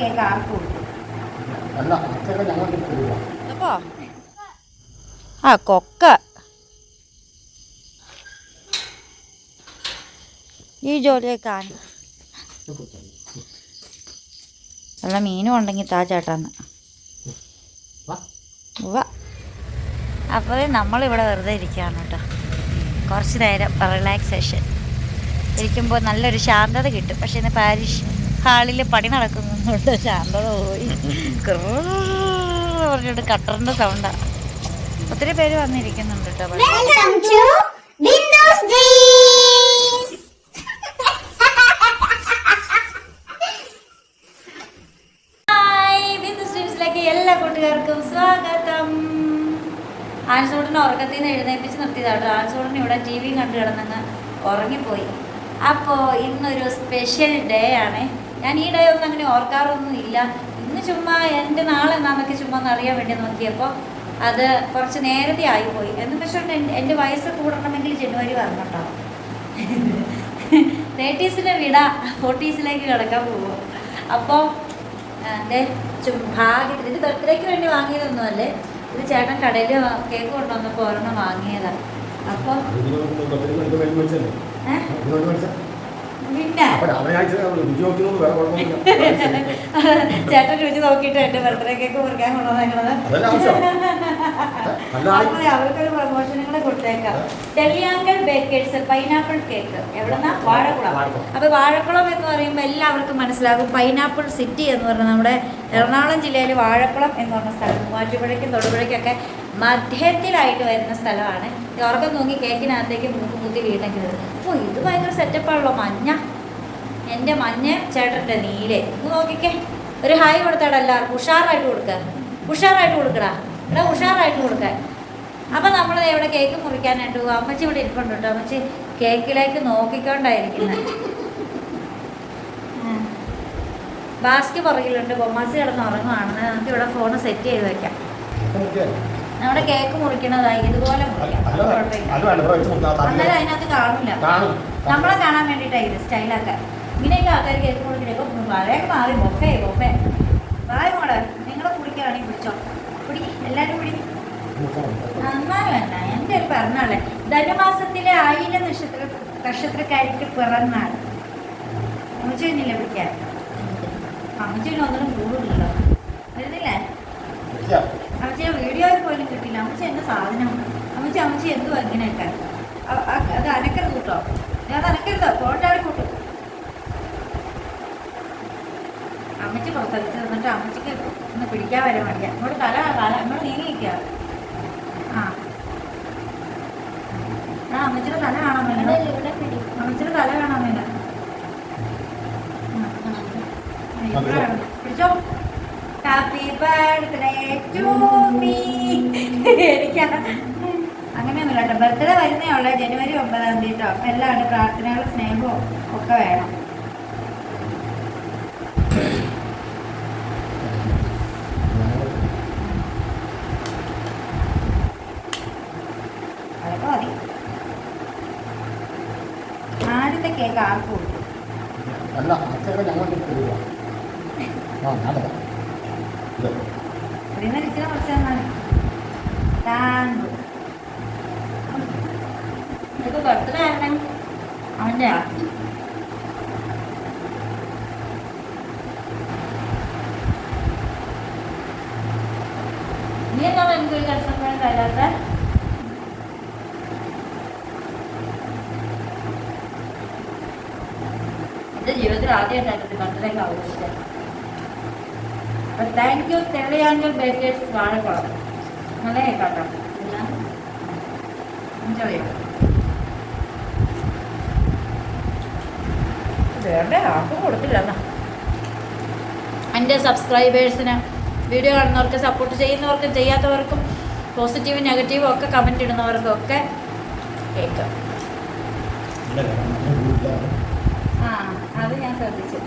Cake ആർക്കും കൊടുക്കും അപ്പോ? ആ കൊക്ക. ഈ ജോലിയൊക്കെ ആണ് നല്ല മീനും ഉണ്ടെങ്കിൽ താ ചേട്ടാന്ന്. അപ്പോൾ നമ്മളിവിടെ വെറുതെ ഇരിക്കുകയാണ് കേട്ടോ. കുറച്ച് നേരം റിലാക്സേഷൻ ഇരിക്കുമ്പോൾ നല്ലൊരു ശാന്തത കിട്ടും. പക്ഷേ ഇന്ന് പാരിഷ് ഹാളിൽ പണി നടക്കുന്നുണ്ട് ശാന്തത പോയി. പറഞ്ഞിട്ട് കട്ടറിന്റെ സൗണ്ടാ ഒത്തിരി പേര് വന്നിരിക്കുന്നുണ്ട് എല്ലാ കൂട്ടുകാർക്കും സ്വാഗതം. ആൻസൂടിനെ ഉറക്കത്തിൽ നിന്ന് എഴുന്നേപ്പിച്ച് നിർത്തിയതാട്ടോ. ആൻസൂടിന് ഇവിടെ ടി വി കണ്ടു കിടന്നങ്ങ് ഉറങ്ങിപ്പോയി. അപ്പോൾ ഇന്നൊരു സ്പെഷ്യൽ ഡേ ആണ്. ഞാൻ ഈ ഡേ ഒന്നും അങ്ങനെ ഓർക്കാറൊന്നും ഇല്ല. ഇന്ന് ചുമ്മാ എന്റെ നാളെ നാമൊക്കെ ചുമ്മാ ഒന്ന് അറിയാൻ വേണ്ടി നോക്കിയപ്പോൾ അത് കുറച്ച് നേരത്തെ ആയിപ്പോയി. എന്ന് പക്ഷേ എന്റെ വയസ്സ് കൂടണമെങ്കിൽ ജനുവരി വന്നിട്ടോ തേർട്ടീസിലെ വിട ഫോർട്ടീസിലേക്ക് കിടക്കാൻ പോകും അപ്പോൾ എന്റെ ഭാഗ്യത്തിൽ ഇത് ബർത്ത്ഡേക്ക് വേണ്ടി വാങ്ങിയതൊന്നുമല്ലേ? ഇത് ചേട്ടൻ കടയിൽ കേക്ക് കൊണ്ടുവന്നപ്പോൾ ഒരെണ്ണം വാങ്ങിയതാണ് അപ്പോൾ ഏഹ് ചേട്ടൻ രുചി നോക്കിയിട്ട് എന്റെ ബർത്ത്ഡേ കേക്ക് മുറിക്കാൻ കൊണ്ടുവന്നേക്കണത്. അവർക്കൊരു പ്രൊമോഷനും കൂടെ കൊടുത്തേക്കാം. തെളിയാങ്കൽ ബേക്കേഴ്സ് പൈനാപ്പിൾ കേക്ക് എവിടെന്നാ വാഴക്കുളം. അപ്പൊ വാഴക്കുളം എന്ന് പറയുമ്പോൾ എല്ലാവർക്കും മനസ്സിലാകും. പൈനാപ്പിൾ സിറ്റി എന്ന് പറഞ്ഞ നമ്മുടെ എറണാകുളം ജില്ലയിൽ വാഴക്കുളം എന്ന് പറഞ്ഞ സ്ഥലം. മൂവാറ്റുപുഴയ്ക്കും തൊടുപുഴയ്ക്കൊക്കെ മധ്യത്തിലായിട്ട് വരുന്ന സ്ഥലമാണ്. ഉറക്കം തൂങ്ങി കേക്കിനകത്തേക്ക് മൂക്ക് കുത്തി വീണെങ്കിൽ അപ്പോൾ ഇത് ഭയങ്കര സെറ്റപ്പാണല്ലോ മഞ്ഞ. എന്റെ മഞ്ഞ ചേട്ടന്റെ നീൽ. ഇത് നോക്കിക്കേ. ഒരു ഹായ് കൊടുത്താടാ എല്ലാവർക്കും. ഉഷാറായിട്ട് കൊടുക്കുക ഉഷാറായിട്ട് കൊടുക്കടാ. എടാ ഉഷാറായിട്ട് കൊടുക്ക. അപ്പം നമ്മൾ ഇവിടെ കേക്ക് മുറിക്കാനായിട്ട് പോകും അമ്മച്ചി ഇവിടെ ഇരിപ്പുണ്ട് കേട്ടോ. അമ്മച്ചി കേക്കിലേക്ക് നോക്കിക്കൊണ്ടായിരിക്കുന്നത് ബാസ്റ്റ് പുറകിലുണ്ട്. ബൊമ്മാസി കിടന്ന് ഉറങ്ങുവാണെന്ന് നമുക്ക് ഇവിടെ ഫോൺ സെറ്റ് ചെയ്ത് വെക്കാം. നമ്മുടെ കേക്ക് മുറിക്കണതായി ഇതുപോലെ അന്നേരം അതിനകത്ത് കാണില്ല നമ്മളെ കാണാൻ വേണ്ടിയിട്ടാണ് ഇത് സ്റ്റൈലാക്കാൻ ഇങ്ങനെയൊക്കെ ആൾക്കാർ കേക്ക് കൊടുക്കില്ല വളരെ മാറി ബൊഫേ ബൊഫേ. വായ മോളെ നിങ്ങളെ കുടിക്കുകയാണെങ്കിൽ പിടിച്ചോ കുടി എല്ലാവരും കുടി. നന്നാലും വേണ്ട എന്റെ ഒരു പിറന്നാൾ. ധനുമാസത്തിലെ ആയില നക്ഷത്ര നക്ഷത്രക്കാരിക്ക് പിറന്നാൾ അമ്മച്ചി തന്നെയല്ലേ പിടിക്കാൻ അമ്മച്ചിന് ഒന്നിനും കൂടുതലല്ലോ വരുന്നില്ലേ? അമ്മച്ചിയെ വീഡിയോയിൽ പോലും കിട്ടില്ല അമ്മച്ചി എന്റെ സാധനം? അമ്മച്ചി അമ്മച്ചി എന്തുവാ ഇങ്ങനെയൊക്കെ? അ- അ- അത് അനക്കരുത് കേട്ടോ. ഞാൻ അനക്കരുത്. ഫോട്ടാടി കൂട്ടും. അമ്മച്ചി പുറത്തടിച്ച് തന്നിട്ട് അമ്മച്ചിക്ക് ഒന്ന് പിടിക്കാൻ വരാൻ വേണ്ടി ഇങ്ങോട്ട് തല തല ഇങ്ങോട്ട് നീങ്ങി നിൽക്കുക. ആ. ആ അമ്മച്ചിയുടെ തല കാണാൻ വേണ്ട അമ്മച്ചിയുടെ തല കാണാൻ വേണ്ട പിടിച്ചോ. ഹാപ്പി ബർത്ത്ഡേ മീ കേട്ടോ. ബർത്ത്ഡേ വരുന്നേ ഉള്ളു. ജനുവരി ഒമ്പതാം തീയതി കേട്ടോ അപ്പം എല്ലാം ഉണ്ട് പ്രാർത്ഥനകളും സ്നേഹവും ഒക്കെ വേണം. ആദ്യത്തെ കേക്ക് ആർക്കും അല്ല തരിക ആ ഇത് ഇതിന്ന് ഇച്ചിരി കുറച്ച് തന്നാണ് താങ്ക് ഇത് ബർത്ത്ഡേ ആയിരുന്നു അവന്റെയാ നീ എന്താണ് എനിക്ക് ഒരു കഷ്ടപ്പാട് തരാത്ത എന്റെ ജീവിതത്തിൽ ആദ്യമായിട്ടായിരുന്നു ബർത്ത്ഡേ ആഘോഷിച്ചത് thank you Thelliyankal bakers Vazhakkulam. നല്ല കേട്ടോ. എൻജോയ് വേറെ ആർക്കും കൊടുത്തില്ല എന്റെ സബ്സ്ക്രൈബേഴ്സിന് വീഡിയോ കാണുന്നവർക്ക് സപ്പോർട്ട് ചെയ്യുന്നവർക്കും ചെയ്യാത്തവർക്കും പോസിറ്റീവും നെഗറ്റീവും ഒക്കെ കമന്റ് ഇടുന്നവർക്കും ഒക്കെ കേൾക്കാം. ആ അത് ഞാൻ ശ്രദ്ധിച്ചു.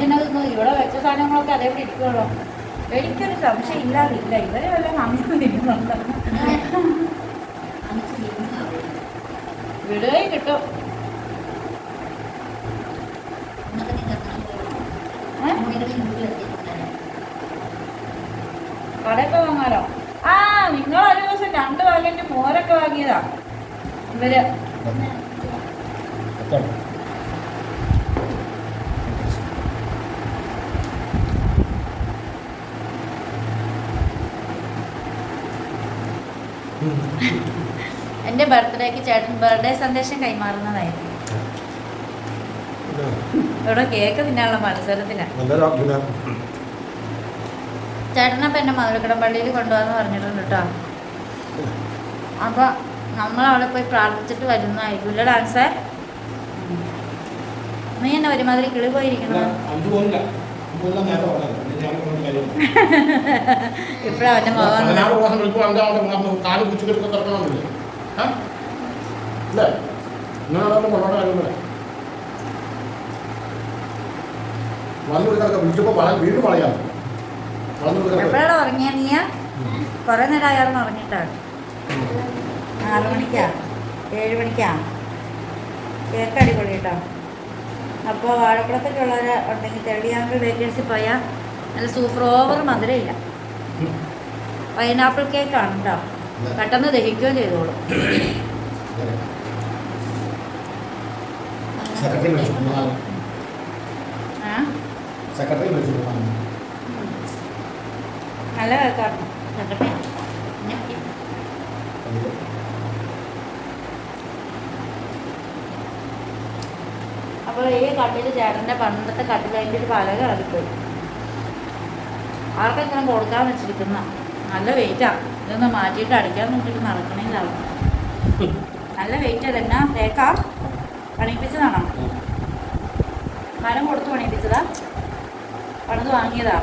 നീ ഇവിടെ വെച്ച സാധനങ്ങളൊക്കെ അതേപോലെ ഇരിക്കുള്ളൂ എനിക്കൊരു സംശയം ഇല്ലാതില്ല ഇവരെ വല്ല മനസ്സിലിരിക്കുന്നുണ്ട് വിടുകയും കിട്ടും. കടയൊക്കെ വാങ്ങാലോ ആ നിങ്ങളൊരു ദിവസം രണ്ട് വാങ്ങിയിട്ട് മോരൊക്കെ വാങ്ങിയതാ. ഇവർ? ബർത്ത്ഡേക്ക് ചേട്ടൻ ബർത്ത്ഡേ സന്ദേശം കൈമാറുന്നതായിരുന്നു ഇവിടെ കേക്ക് തിന്നാനുള്ള മത്സരത്തിലാണ് ചേട്ടനപ്പം എന്നെ മധുരക്കടം പള്ളിയിൽ കൊണ്ടുപോകാന്ന് പറഞ്ഞിട്ടുണ്ട് കേട്ടോ അപ്പോൾ നമ്മളവിടെ പോയി പ്രാർത്ഥിച്ചിട്ട് വരുന്നതായിരിക്കും. ഇല്ല ഡാൻസേ നീ എന്നെ ഒരുമാതിരി കിളി പോയിരിക്കണോ? ഇപ്പഴാ അവന്റെ പോകുന്ന നേരത്തെ പറഞ്ഞത് ഞാൻ കൊണ്ട് കാര്യം ഇപ്പോഴാണ് അവന്റെ മുഖം പതിനാറ് മാസം വിളിക്കുമ്പോൾ അഞ്ചാമത്തെ കാൽ കുച്ചിക്കെടുത്ത് തുറക്കണമെന്നില്ല ഇല്ലേ ഇങ്ങനെ കൊണ്ടോണ്ട കാര്യമില്ല വന്നു കൊടുക്കാനൊക്കെ വിളിച്ചപ്പോൾ വള വീണ്ടും വളയാം. വളർന്നു കൊടുക്കാൻ എപ്പോഴാണ് ഉറങ്ങിയ നീ കുറേ നേരം അയാൾ ഉറങ്ങിയിട്ടാണ് ആറ് മണിക്കാ? ഏഴ് മണിക്കാ? കേക്ക് അടിപൊളി കേട്ടോ അപ്പോൾ വാഴക്കുളത്തൊക്കെ ഉള്ളവർ ഉണ്ടെങ്കിൽ തെളിയാങ്കൽ വേക്കൻസി പോയാൽ നല്ല സൂപ്പർ ഓവർ മധുരമില്ല. പൈനാപ്പിൾ കേക്ക് ആണ് കേട്ടോ പെട്ടെന്ന് ദഹിക്കുകയും ചെയ്തോളും. നല്ല അപ്പോൾ ഈ കട്ടിൽ ചേട്ടന്റെ പണ്ടത്തെ കട്ടിൽ അതിന്റെ ഒരു പലക ഇറങ്ങിപ്പോയി. ആർക്കെങ്കിലും കൊടുക്കാൻ വെച്ചിരിക്കുന്ന നല്ല വെയിറ്റാണ് ഇതൊന്ന് മാറ്റിയിട്ട് അടിക്കാൻ നോക്കിയിട്ട് നടക്കണേന്നാണ് നല്ല വെയിറ്റ് അതെന്നാ തേക്ക? പണിപ്പിച്ചതാണോ മരം കൊടുത്ത് പണിപ്പിച്ചതാ പണിത് വാങ്ങിയതാ?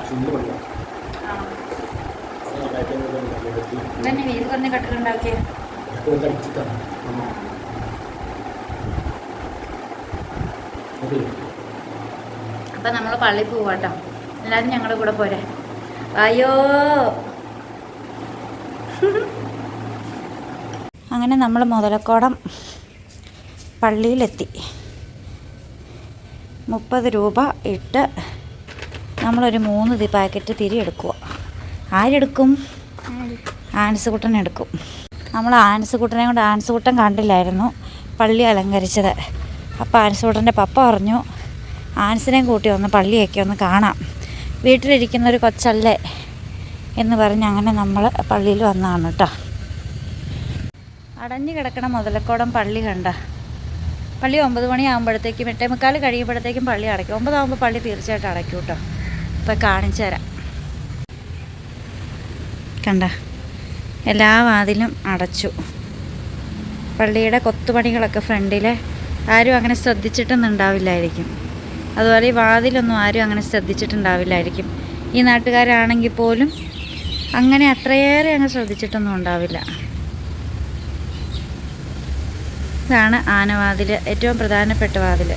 ഇതന്നെ വീട് പറഞ്ഞ കട്ടിലുണ്ടാക്കിയേ അപ്പം നമ്മൾ പള്ളി പോവാട്ടോ. എല്ലാവരും ഞങ്ങളുടെ കൂടെ പോരെ. അയ്യോ അങ്ങനെ നമ്മൾ മുതലക്കോടം പള്ളിയിലെത്തി. മുപ്പത് രൂപ ഇട്ട് നമ്മളൊരു മൂന്ന് തി പാക്കറ്റ് തിരി എടുക്കുക ആരെടുക്കും? ആൻസുകുട്ടൻ എടുക്കും. നമ്മൾ ആൻസ് കുട്ടനെ കൊണ്ട് ആൻസ് കുട്ടൻ കണ്ടില്ലായിരുന്നു. പള്ളി അലങ്കരിച്ചത്. അപ്പോൾ ആൻസ് കുട്ടന്റെ പപ്പ പറഞ്ഞു ആൻസിനെയും കൂട്ടി ഒന്ന് പള്ളിയൊക്കെ ഒന്ന് കാണാം. വീട്ടിലിരിക്കുന്ന ഒരു കൊച്ചല്ലേ? എന്ന് പറഞ്ഞ് അങ്ങനെ നമ്മൾ പള്ളിയിൽ വന്നതാണ് കേട്ടോ അടഞ്ഞു കിടക്കണ മുതലക്കോടം പള്ളി കണ്ട. പള്ളി ഒമ്പത് മണിയാകുമ്പോഴത്തേക്കും എട്ടേ മുക്കാൽ കഴിയുമ്പോഴത്തേക്കും പള്ളി അടയ്ക്കും. ഒമ്പതാകുമ്പോൾ പള്ളി തീർച്ചയായിട്ടും അടയ്ക്കും കേട്ടോ ഇപ്പം കാണിച്ചു തരാം. കണ്ട എല്ലാ വാതിലും അടച്ചു. പള്ളിയുടെ കൊത്തുപണികളൊക്കെ ഫ്രണ്ടിലെ ആരും അങ്ങനെ ശ്രദ്ധിച്ചിട്ടൊന്നും ഉണ്ടാവില്ലായിരിക്കും അതുപോലെ ഈ വാതിലൊന്നും ആരും അങ്ങനെ ശ്രദ്ധിച്ചിട്ടുണ്ടാവില്ലായിരിക്കും. ഈ നാട്ടുകാരാണെങ്കിൽ പോലും അങ്ങനെ അത്രയേറെ അങ്ങ് ശ്രദ്ധിച്ചിട്ടൊന്നും ഉണ്ടാവില്ല. ഇതാണ് ആനവാതിൽ ഏറ്റവും പ്രധാനപ്പെട്ട വാതിൽ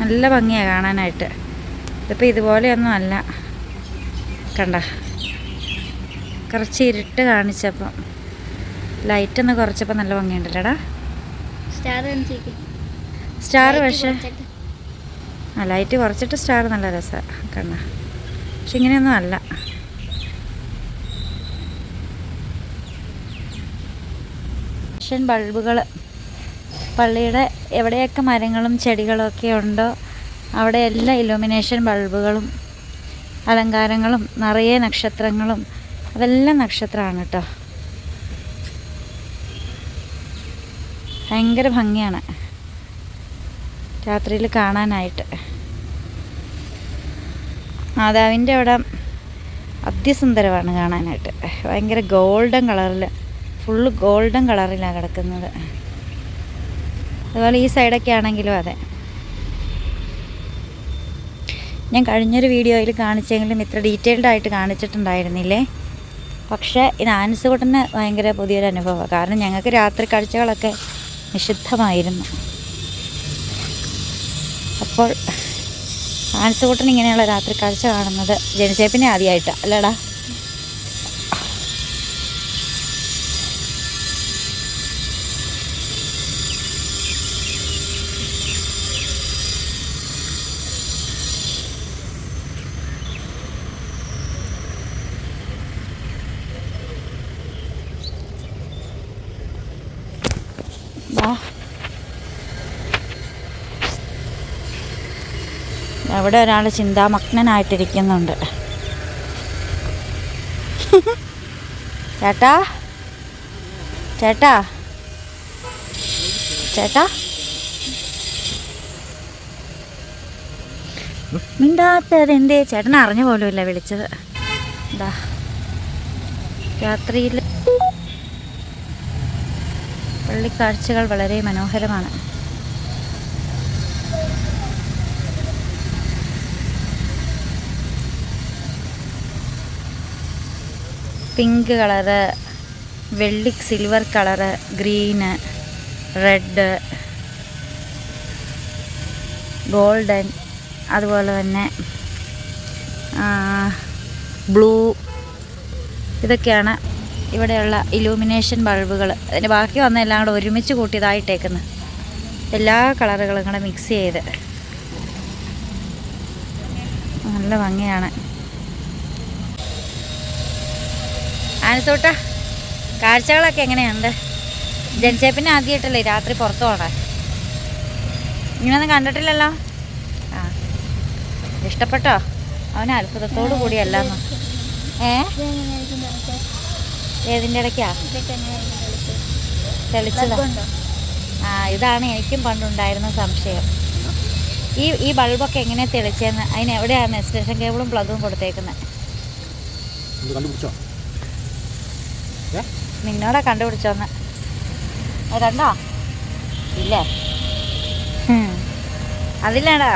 നല്ല ഭംഗിയാണ് കാണാനായിട്ട്. ഇതിപ്പോൾ ഇതുപോലെയൊന്നും അല്ല. കണ്ട. കുറച്ച് ഇരുട്ട് കാണിച്ചപ്പം. ലൈറ്റ് ഒന്ന് കുറച്ചപ്പോൾ നല്ല ഭംഗിയുണ്ടല്ലോടാ. സ്റ്റാർ പക്ഷേ ആ ലൈറ്റ് കുറച്ചിട്ട് സ്റ്റാർ നല്ല രസമാണ് കണ്ണ പക്ഷെ ഇങ്ങനെയൊന്നും അല്ല. ബൾബുകൾ പള്ളിയുടെ എവിടെയൊക്കെ മരങ്ങളും ചെടികളൊക്കെ ഉണ്ടോ അവിടെ എല്ലാ ഇലുമിനേഷൻ ബൾബുകളും അലങ്കാരങ്ങളും നിറയെ നക്ഷത്രങ്ങളും അതെല്ലാം നക്ഷത്രമാണ് കേട്ടോ ഭയങ്കര ഭംഗിയാണ്. രാത്രിയിൽ കാണാനായിട്ട്. മാതാവിന്റെ അവിടെ അതിസുന്ദരമാണ് കാണാനായിട്ട്. ഭയങ്കര ഗോൾഡൻ കളറിൽ ഫുള്ള് ഗോൾഡൻ കളറിലാണ് കിടക്കുന്നത്. അതുപോലെ ഈ സൈഡൊക്കെ ആണെങ്കിലും അതെ. ഞാൻ കഴിഞ്ഞൊരു വീഡിയോയിൽ കാണിച്ചെങ്കിലും ഇത്ര ഡീറ്റെയിൽഡ് ആയിട്ട് കാണിച്ചിട്ടുണ്ടായിരുന്നില്ലേ? പക്ഷേ ഇത് ആൻസുകൂട്ടന് ഭയങ്കര പുതിയൊരു അനുഭവമാണ്. കാരണം ഞങ്ങൾക്ക് രാത്രി കാഴ്ചകളൊക്കെ നിഷിദ്ധമായിരുന്നു. അപ്പോൾ ആൻസുകൂട്ടൻ ഇങ്ങനെയുള്ള രാത്രി കാഴ്ച കാണുന്നത് ജനിച്ചേപ്പിനെ ആദ്യമായിട്ടാണ് അല്ലേടാ? അവിടെ ഒരാൾ ചിന്താമഗ്നനായിട്ടിരിക്കുന്നുണ്ട്. ചേട്ടാ? ചേട്ടാ? ചേട്ടാ? മിണ്ടാത്തതെന്തേ? ചേട്ടൻ അറിഞ്ഞു പോലും ഇല്ല വിളിച്ചത്. എന്താ രാത്രിയിൽ പള്ളിക്കാഴ്ചകൾ വളരെ മനോഹരമാണ്. പിങ്ക് കളറ് വെള്ളി silver colour green red golden അതുപോലെ തന്നെ ബ്ലൂ ഇതൊക്കെയാണ് ഇവിടെയുള്ള ഇലൂമിനേഷൻ ബൾബുകൾ അതിന്റെ ബാക്കി വന്ന എല്ലാം കൂടെ ഒരുമിച്ച് കൂട്ടിയതായിട്ടേക്കുന്നത് എല്ലാ കളറുകളും കൂടെ മിക്സ് ചെയ്ത്. നല്ല ഭംഗിയാണ്. ആനസോട്ട കാഴ്ചകളൊക്കെ എങ്ങനെയുണ്ട്? ജനിച്ചേപ്പിനെ ആദ്യമായിട്ടല്ലേ രാത്രി പുറത്തു പോണേ? ഇങ്ങനെയൊന്നും കണ്ടിട്ടില്ലല്ലോ? ആ. ഇഷ്ടപ്പെട്ടോ? അവന് അത്ഭുതത്തോടു കൂടിയല്ലെന്നോ? ഏ? ഏതിന്റെ ഇടയ്ക്കാ? തെളിച്ചതാ. ആ ഇതാണ് എനിക്കും പണ്ടുണ്ടായിരുന്ന സംശയം. ഈ ഈ ബൾബൊക്കെ എങ്ങനെയാ തെളിച്ചതെന്ന്? അതിന് എവിടെയാണ് എക്സ്റ്റൻഷൻ കേബിളും പ്ലഗും കൊടുത്തേക്കുന്നത് നിന്നോടാ കണ്ടുപിടിച്ചോന്ന്. കണ്ടോ? ഇല്ലേ? ഹും. അതില്ലാടാ.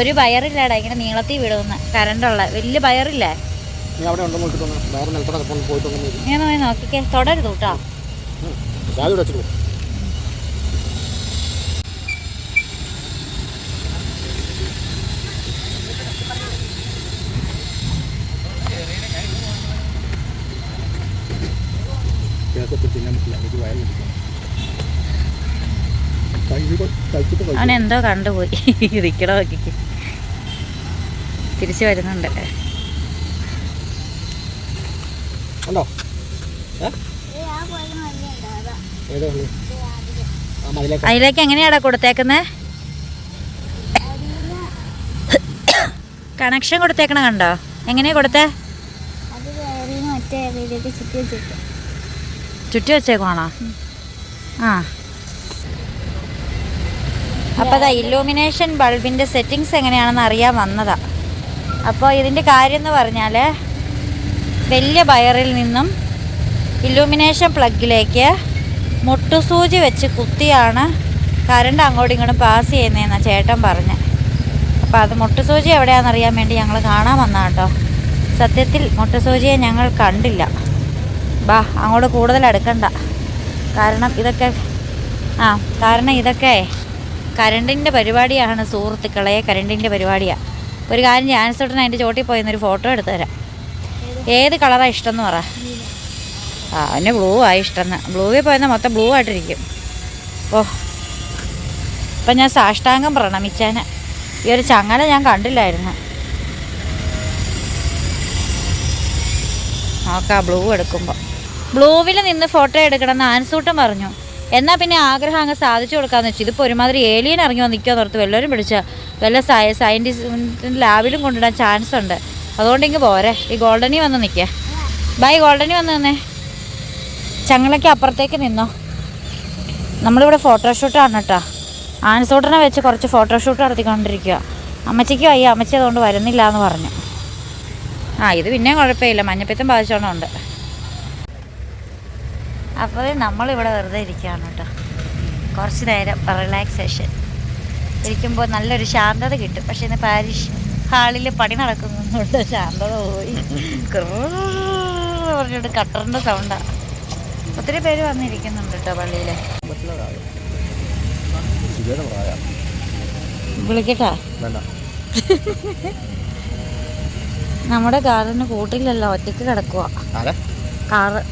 ഒരു വയറില്ലാടാ ഇങ്ങനെ നീളത്തിൽ വിടുന്ന കറണ്ടുള്ള. വലിയ വയറില്ലേ? നീ അവിടെ ഉണ്ടോ നോക്കിയിട്ട് വന്ന് വേറെ നിലത്തോടെ പോയി പോയിട്ട് വന്നു ഇങ്ങനെ പോയി നോക്കിക്കേ. തുടരുത് കേട്ടോ. ജാതി വെച്ചിട്ട് അവനെന്തോ കണ്ടുപോയി. ഇരിക്കണോ നോക്കിക്ക്. തിരിച്ചു വരുന്നുണ്ട്. മതിലേക്ക്. അതിലേക്ക് എങ്ങനെയാടാ കൊടുത്തേക്കുന്നത് കണക്ഷൻ കൊടുത്തേക്കണ കണ്ടോ? എങ്ങനെയാ കൊടുത്തേ? ചുറ്റി വെച്ചേക്കുവാണോ? ആ. അപ്പോൾ അതാ ഇല്ലൂമിനേഷൻ ബൾബിന്റെ സെറ്റിങ്സ് എങ്ങനെയാണെന്ന് അറിയാൻ വന്നതാ. അപ്പോൾ ഇതിന്റെ കാര്യം എന്ന് പറഞ്ഞാൽ വലിയ വയറിൽ നിന്നും ഇലൂമിനേഷൻ പ്ലഗിലേക്ക് മുട്ടുസൂചി വെച്ച് കുത്തിയാണ് കറണ്ട് അങ്ങോട്ടും ഇങ്ങോട്ടും പാസ് ചെയ്യുന്നതെന്നാണ് ചേട്ടൻ പറഞ്ഞ്. അപ്പോൾ അത് മുട്ടുസൂചി എവിടെയാണെന്നറിയാൻ വേണ്ടി ഞങ്ങൾ കാണാൻ വന്ന കേട്ടോ സത്യത്തിൽ മുട്ടുസൂചിയെ ഞങ്ങൾ കണ്ടില്ല. ബാ അങ്ങോട്ട് കൂടുതൽ അടുക്കണ്ട കാരണം ഇതൊക്കെ ആ കാരണം ഇതൊക്കെ കരണ്ടിന്റെ പരിപാടിയാണ് സുഹൃത്തുക്കളെ കരണ്ടിന്റെ പരിപാടിയാണ് ഒരു കാര്യം ജാൻസോട്ടൻ അതിന്റെ ചോട്ടിൽ പോയി ഫോട്ടോ എടുത്തു തരാം. ഏത് കളറാണ് ഇഷ്ടം എന്ന് പറ. ആ അവന് ബ്ലൂ ആയി ഇഷ്ടം. ബ്ലൂവിൽ പോയെന്നാൽ മൊത്തം ബ്ലൂ ആയിട്ടിരിക്കും. ഓ. ഇപ്പം ഞാൻ സാഷ്ടാംഗം പ്രണമിച്ചേനെ. ഈ ഒരു ചങ്ങല ഞാൻ കണ്ടില്ലായിരുന്നു. നോക്കാം ബ്ലൂ എടുക്കുമ്പോൾ ബ്ലൂവിൽ നിന്ന് ഫോട്ടോ എടുക്കണമെന്ന് ആൻസൂട്ടം പറഞ്ഞു. എന്നാൽ പിന്നെ ആഗ്രഹം അങ്ങ് സാധിച്ചു കൊടുക്കാമെന്ന് വെച്ചു. ഇതിപ്പോൾ ഒരുമാതിരി ഏലിയൻ ഇറങ്ങി വന്നിരിക്കുക എന്നോർത്ത് വല്ലവരും പിടിച്ച വല്ല സയ സയന്റിസ്റ്റ് ലാബിലും കൊണ്ടിടാൻ ചാൻസ് ഉണ്ട്. അതുകൊണ്ട് ഇങ്ങ് പോരെ. ഈ ഗോൾഡനി വന്ന് നിൽക്കുക ബൈ ഗോൾഡനി വന്ന് നിന്നേ. ചങ്ങളയ്ക്ക് അപ്പുറത്തേക്ക് നിന്നോ. നമ്മളിവിടെ ഫോട്ടോഷൂട്ടാണ് കേട്ടോ. ആൻസൂട്ടനെ വെച്ച് കുറച്ച് ഫോട്ടോഷൂട്ട് നടത്തിക്കൊണ്ടിരിക്കുക അമ്മച്ചിക്ക് വയ്യ. അമ്മച്ചി അതുകൊണ്ട് വരുന്നില്ല എന്ന് പറഞ്ഞു. ആ ഇത് പിന്നെ കുഴപ്പമില്ല. മഞ്ഞപ്പിത്തം ബാധിച്ചോണ്ടുണ്ട് അപ്പോൾ നമ്മളിവിടെ വെറുതെ ഇരിക്കുകയാണ് കേട്ടോ. കുറച്ച് നേരം റിലാക്സേഷൻ ഇരിക്കുമ്പോൾ നല്ലൊരു ശാന്തത കിട്ടും. പക്ഷേ ഇന്ന് പാരിഷ് ഹാളിൽ പണി നടക്കുന്നുണ്ട് ശാന്തത പോയി. പറഞ്ഞിട്ട് കട്ടറിന്റെ സൗണ്ടാണ് ഒത്തിരി പേര് വന്നിരിക്കുന്നുണ്ട് കേട്ടോ പള്ളിയിൽ വിളിക്കട്ടാ? നമ്മുടെ കാറിന് കൂട്ടില്ലല്ലോ ഒറ്റയ്ക്ക് കിടക്കുക കാറ്.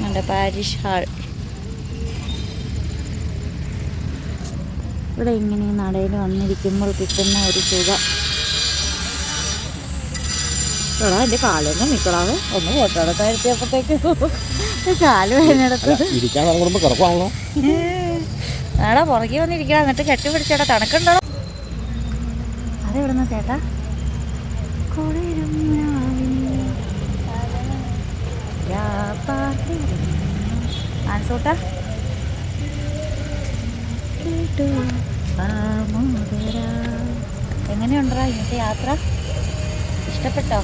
നമ്മുടെ പാരിഷ് ഹാൾ. ഇവിടെ ഇങ്ങനെ നടയിൽ വന്നിരിക്കുമ്പോൾ കിട്ടുന്ന ഒരു സുഖം എടാ എന്റെ കാലൊന്നും നിൽക്കണാവ് ഒന്ന് ഫോട്ടോ എടുക്കാൻ എടുത്തപ്പോഴത്തേക്ക് കാൽ കിടക്കുവാണല്ലോ. ആടാ പുറകെ വന്നിരിക്കണം എന്നിട്ട് കെട്ടിപ്പിടിച്ചേട്ടാ തണുക്കുണ്ടോ? അതെവിടുന്ന ചേട്ടാ? നിന്ന് ചേട്ടാ ആൻസൂട്ട എങ്ങനെയുണ്ടോ ഇന്നത്തെ യാത്ര? ഇഷ്ടപ്പെട്ടോ?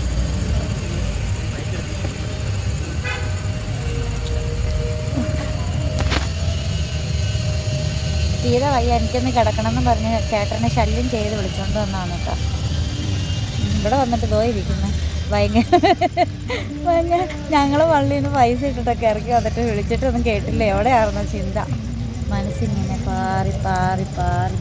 തീരെ വയ്യ. എനിക്കൊന്ന് കിടക്കണം എന്ന് പറഞ്ഞ് ചേട്ടനെ ശല്യം ചെയ്ത് വിളിച്ചോണ്ട് വന്നാണ് കേട്ടോ ഇവിടെ വന്നിട്ട് പോയിരിക്കുന്നു ഭയങ്കര ഞങ്ങൾ പള്ളിയിൽ നിന്ന് പൈസ ഇട്ടിട്ടൊക്കെ ഇറക്കി വന്നിട്ട് വിളിച്ചിട്ടൊന്നും കേട്ടില്ല. എവിടെയായിരുന്നു ചിന്ത. മനസ്സിങ്ങനെ പാറി പാറി പാറി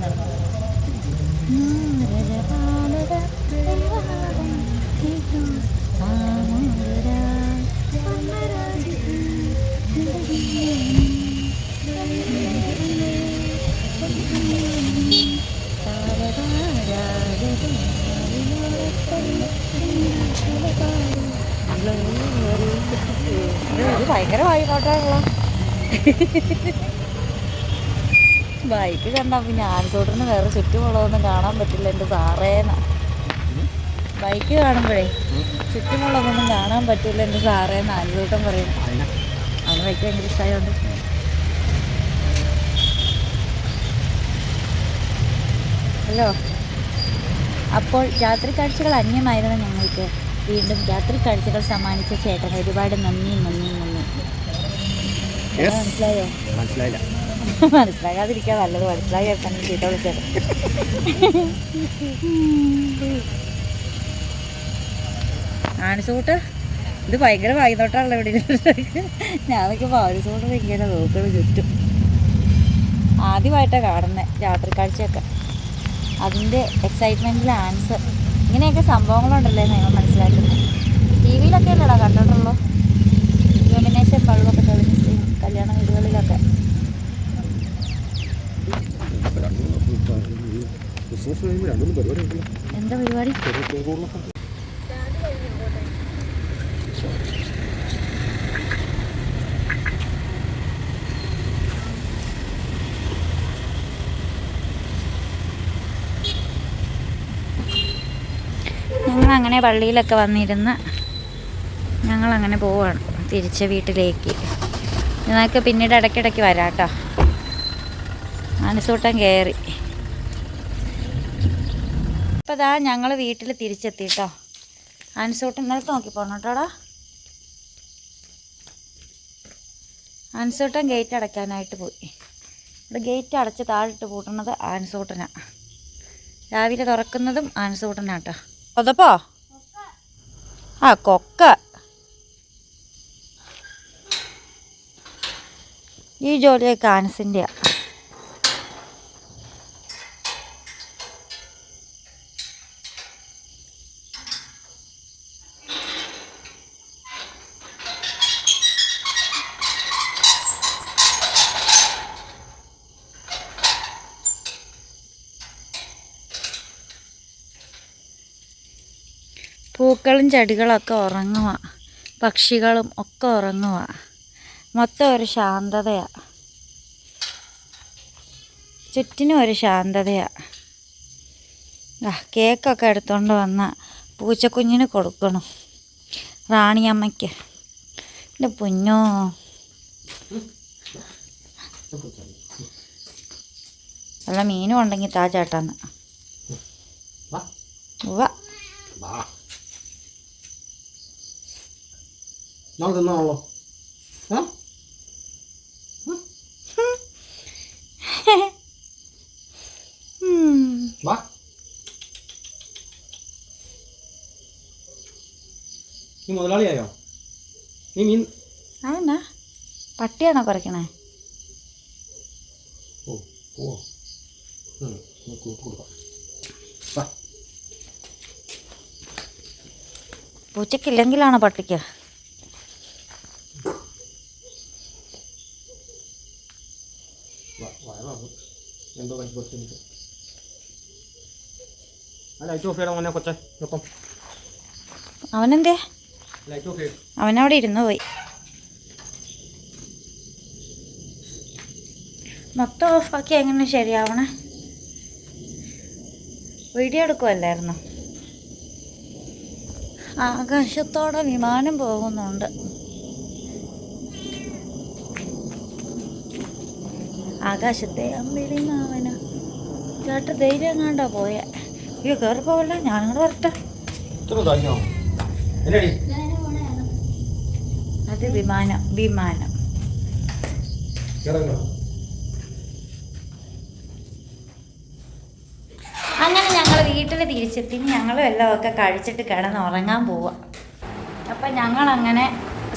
ഇത് ഭയങ്കര വായിക്കോട്ടാണല്ലോ ബൈക്ക് കണ്ടാൽ പിന്നെ ആൻസോട്ടിന് വേറെ ചുറ്റുമുള്ളതൊന്നും കാണാൻ പറ്റില്ല എന്റെ സാറേന ബൈക്ക് കാണുമ്പോഴേ ചുറ്റുമുള്ളതൊന്നും കാണാൻ പറ്റില്ല എന്റെ സാറേന്ന് ആൻസോട്ടം പറയും. അവന് ബൈക്ക് ഭയങ്കര ഇഷ്ടമായതുകൊണ്ട് ഹലോ. അപ്പോൾ രാത്രി കാഴ്ചകൾ അന്യമായിരുന്നു ഞങ്ങൾക്ക്. വീണ്ടും രാത്രി കാഴ്ചകൾ സമ്മാനിച്ച ചേട്ടൻ ഒരുപാട് നന്ദി നന്ദി നന്ദി. മനസ്സിലായോ? മനസ്സിലായില്ല. മനസ്സിലാകാതിരിക്കാൻ നല്ലത് മനസ്സിലായി കേൾക്കാൻ ചീത്ത വിളിച്ചത്. ആണിസൂട്ട് ഇത് ഭയങ്കര വായിന്നോട്ടാണല്ലോ ഇവിടെ ഞാൻ നോക്കിയപ്പോൾ ആണിസൂട്ട് ഇങ്ങനെ നോക്കണം ചുറ്റും. ആദ്യമായിട്ടാണ് കാണുന്നത് രാത്രി കാഴ്ചയൊക്കെ അതിന്റെ എക്സൈറ്റ്മെന്റിൽ ആൻസർ ഇങ്ങനെയൊക്കെ സംഭവങ്ങളുണ്ടല്ലേ നിങ്ങൾ മനസ്സിലാക്കുന്നത് ടി വിയിലൊക്കെ അല്ലേടാ കണ്ടിട്ടുള്ളൂ ഇലുമിനേഷൻ ബൾബൊക്കെ തെളിഞ്ഞ് കല്യാണ വീടുകളിലൊക്കെ ക്രിസ്മസ് കഴിയുമ്പോൾ രണ്ടൊന്നും പരിപാടി ഉണ്ടല്ലോ എന്താ പരിപാടി ഞങ്ങൾ അങ്ങനെ പള്ളിയിലൊക്കെ വന്നിരുന്ന് ഞങ്ങളങ്ങനെ പോവാണ്. തിരിച്ച് വീട്ടിലേക്ക്. നിങ്ങൾക്ക് പിന്നീട് ഇടയ്ക്കിടയ്ക്ക് വരാം കേട്ടോ മനസ്സൂട്ടം കയറി ഇപ്പം ഇതാ ഞങ്ങൾ വീട്ടിൽ തിരിച്ചെത്തി കേട്ടോ ഇന്നലത്തെ നോക്കി പോകണം കേട്ടോടാ ആൻസൂട്ടൻ ഗേറ്റ് അടയ്ക്കാനായിട്ട് പോയി. ഇവിടെ ഗേറ്റ് അടച്ച് താഴിട്ട് പൂട്ടുന്നത് ആൻസൂട്ടനാണ് രാവിലെ തുറക്കുന്നതും ആൻസൂട്ടനാട്ടോ അതപ്പോ? ആ കൊക്ക. ഈ ജോലിയൊക്കെ ആൻസിന്റെയാണ് പൂക്കളും ചെടികളൊക്കെ ഉറങ്ങുക പക്ഷികളും ഒക്കെ ഉറങ്ങുക മൊത്തം ഒരു ശാന്തതയാണ് ചുറ്റിനും ഒരു ശാന്തതയാണ് ആ കേക്കൊക്കെ എടുത്തുകൊണ്ട് വന്ന പൂച്ചക്കുഞ്ഞിന് കൊടുക്കണം. റാണിയമ്മയ്ക്ക്. എന്റെ പൊന്നോ. നല്ല മീനും ഉണ്ടെങ്കിൽ താ ചേട്ടാന്ന്. വാ ഉവ്വ വാ നാളെ തിന്നാണല്ലോ ആ. വാ നീ മുതലാളിയായോ നീ മീൻ അതെന്നാ പട്ടിയാണോ കുറയ്ക്കണേ? ഓ ഓ. പൂച്ചക്കില്ലെങ്കിലാണോ പട്ടിക്ക് വാ വയറാണ് കുറച്ച് എനിക്ക് ആ ലൈറ്റ് ഓഫ് ചെയ്യണം കൊച്ചെ ഒപ്പം അവനെന്തേ? ലൈറ്റ് ഓഫ് ചെയ്യും അവനവിടെ ഇരുന്ന് പോയി. മൊത്തം ഓഫാക്കി എങ്ങനെ ശരിയാവണേ? വീഡിയോ എടുക്കുമല്ലായിരുന്നു ആകാശത്തോടെ വിമാനം പോകുന്നുണ്ട്. ആകാശത്തെ അമ്പിളി മാവന ചേട്ട ധൈര്യം കണ്ടാ പോയെ? അയ്യോ കയറി പോവല്ല ഞാനിങ്ങോട്ട് വരട്ടെ അത് വിമാനം വിമാനം. അങ്ങനെ ഞങ്ങൾ വീട്ടിൽ തിരിച്ചെത്തി. ഞങ്ങളും എല്ലാം ഒക്കെ കഴിച്ചിട്ട് കിടന്ന് ഉറങ്ങാൻ പോവാം. അപ്പം ഞങ്ങളങ്ങനെ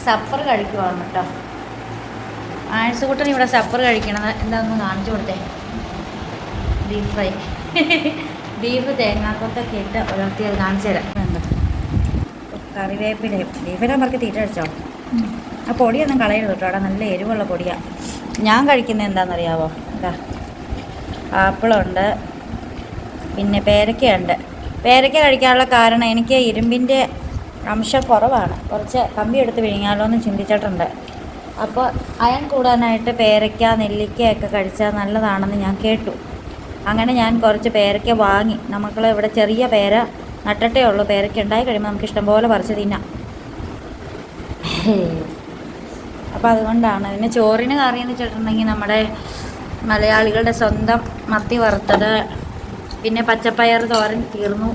സപ്പർ കഴിക്കുവാണ് കേട്ടോ ആഴ്ചകൂട്ടൻ ഇവിടെ സപ്പർ കഴിക്കണത്. എന്താണെന്ന് കാണിച്ചു കൊടുത്തേ? ബീഫ് ഫ്രൈ ബീഫ് തേങ്ങാക്കൊക്കെ ഇട്ട് ഉലർത്തി അത് കാണിച്ചു തരാം. ഉണ്ട്. കറിവേപ്പിലയും ബീഫിനെ അവർക്ക് തീറ്റ അടിച്ചോ? ആ പൊടിയൊന്നും കളയരുത് കേട്ടോ. അവിടെ നല്ല എരിവുള്ള പൊടിയാണ് ഞാൻ കഴിക്കുന്നത് എന്താണെന്നറിയാവോ? എന്താ ആപ്പിളുണ്ട്. പിന്നെ പേരക്കയുണ്ട്. പേരക്ക കഴിക്കാനുള്ള കാരണം എനിക്ക് ഇരുമ്പിന്റെ അംശം കുറവാണ്. കുറച്ച് കമ്പി എടുത്ത് വിഴുങ്ങാലോ എന്ന് ചിന്തിച്ചിട്ടുണ്ട്. അപ്പോൾ അയൺ കൂടാനായിട്ട് പേരക്ക നെല്ലിക്കയൊക്കെ കഴിച്ചാൽ നല്ലതാണെന്ന് ഞാൻ കേട്ടു. അങ്ങനെ ഞാൻ കുറച്ച് പേരയ്ക്ക വാങ്ങി. നമുക്ക് ഇവിടെ ചെറിയ പേര നട്ടട്ടേ ഉള്ളൂ. പേരയ്ക്ക ഉണ്ടായി കഴിയുമ്പോൾ നമുക്ക് ഇഷ്ടംപോലെ പറിച്ച് തിന്നാം. അപ്പോൾ അതുകൊണ്ടാണ്. പിന്നെ ചോറിന് കറി എന്ന് വെച്ചിട്ടുണ്ടെങ്കിൽ നമ്മുടെ മലയാളികളുടെ സ്വന്തം മത്തി വറുത്തത് പിന്നെ പച്ചപ്പയർ തോരൻ തീർന്നു.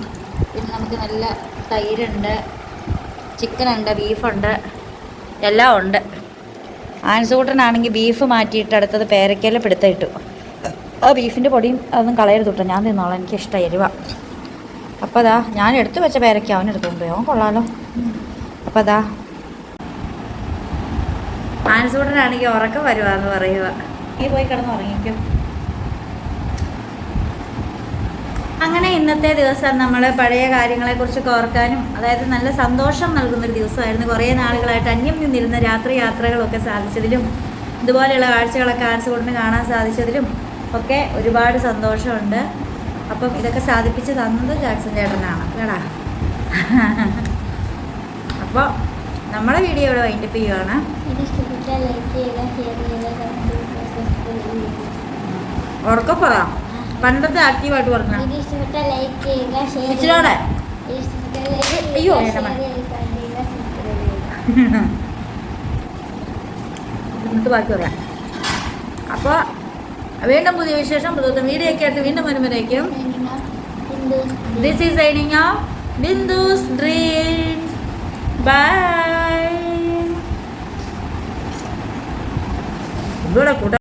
പിന്നെ നമുക്ക് നല്ല തൈരുണ്ട് ചിക്കനുണ്ട് ബീഫുണ്ട് എല്ലാം ഉണ്ട്. ആൻസൂട്ടനാണെങ്കിൽ ബീഫ് മാറ്റിയിട്ട് അടുത്തത് പേരക്കയിലെ പിടുത്തം ഇട്ടു ആ ബീഫിന്റെ പൊടിയും അതൊന്നും കളയരുത് കേട്ടോ. ഞാൻ തിന്നോളാം. എനിക്ക് ഇഷ്ടം എരിവ. അപ്പോൾ അതാ ഞാൻ എടുത്തു വെച്ച പേരക്ക അവൻ എടുത്തുകൊണ്ട് അവൻ കൊള്ളാലോ. അപ്പോൾ അതാ ആൻസൂട്ടനാണെങ്കിൽ ഉറക്കം വരുവാന്ന് പറയുക നീ പോയി കിടന്ന് ഉറങ്ങിക്കും അങ്ങനെ ഇന്നത്തെ ദിവസം നമ്മൾ പഴയ കാര്യങ്ങളെക്കുറിച്ച് ഓർക്കാനും അതായത് നല്ല സന്തോഷം നൽകുന്നൊരു ദിവസമായിരുന്നു. കുറേ നാളുകളായിട്ട് അന്യം നിന്നിരുന്ന രാത്രി യാത്രകളൊക്കെ സാധിച്ചതിലും ഇതുപോലെയുള്ള കാഴ്ചകളൊക്കെ ആൻസുകൊണ്ടിന് കാണാൻ സാധിച്ചതിലും ഒക്കെ ഒരുപാട് സന്തോഷമുണ്ട്. അപ്പം ഇതൊക്കെ സാധിപ്പിച്ച് തന്നത് ജാക്സൺ ചേട്ടനാണ്. കേടാ. അപ്പോൾ നമ്മളെ വീഡിയോ ഇവിടെ വൈൻഡപ്പ് ചെയ്യുവാണ്. ഇത് പണ്ടത്തെ ആക്റ്റീവായിട്ട് പറഞ്ഞു. ഇത് ഇഷ്ടപ്പെട്ടാൽ ലൈക്ക് ചെയ്യുക. ഷെയർ ഇച്ചിരിയോടെ അയ്യോ, എന്നിട്ട് ബാക്കി പറയാം. അപ്പോൾ വീണ്ടും പുതിയ വിശേഷം പുതുക്കം വീഡിയോ ഒക്കെ ആയിട്ട് വീണ്ടും വരുമ്പോഴേക്കും this is signing off Bindu's dream bye ഇവിടെ കൂട്ട